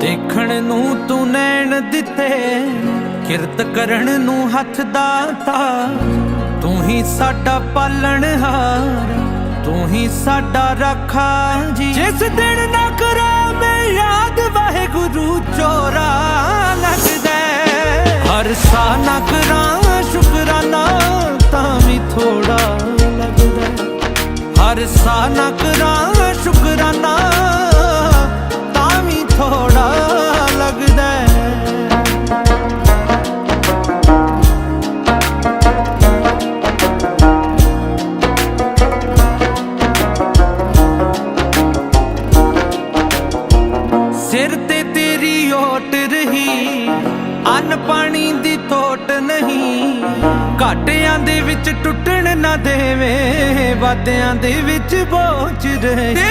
ਦੇਖਣ ਨੂੰ ਤੂੰ ਨੈਣ ਦਿੱਤੇ, ਕਿਰਤ ਕਰਨ ਨੂੰ ਹੱਥ ਦਾਤਾ। ਤੂੰ ਹੀ ਸਾਡਾ ਪਾਲਣਹਾਰ ਤੂੰ ਹੀ ਸਾਡਾ ਰੱਖਾ ਜੀ। ਜਿਸ ਦਿਨ ਨਾ ਕਰਾਂ ਮੈਂ ਯਾਦ, ਵਾਹਿਗੁਰੂ ਚੋਰਾ ਲੱਗਦਾ ਹਰ ਸਾਹ ਨਾ ਕਰਾਂ, ਸ਼ੁਕਰਾਨਾ ਤਾਂ ਵੀ ਥੋੜਾ ਲੱਗਦਾ ਹਰ ਸਾਹ ਨਾ ਕਰਾਂ, ਸ਼ੁਕਰਾਨਾ ਸਿਰ ਤੇ ਤੇਰੀ ਓਟ ਰਹੀ। ਅੰਨ ਪਾਣੀ ਦੀ ਤੋਟ ਨਹੀਂ। ਘਾਟਿਆਂ ਦੇ ਵਿੱਚ ਟੁੱਟਣ ਨਾ ਦੇਵੇਂ ਵਾਦਿਆਂ ਦੇ ਵਿੱਚ ਬੋਝ ਰਹੇ।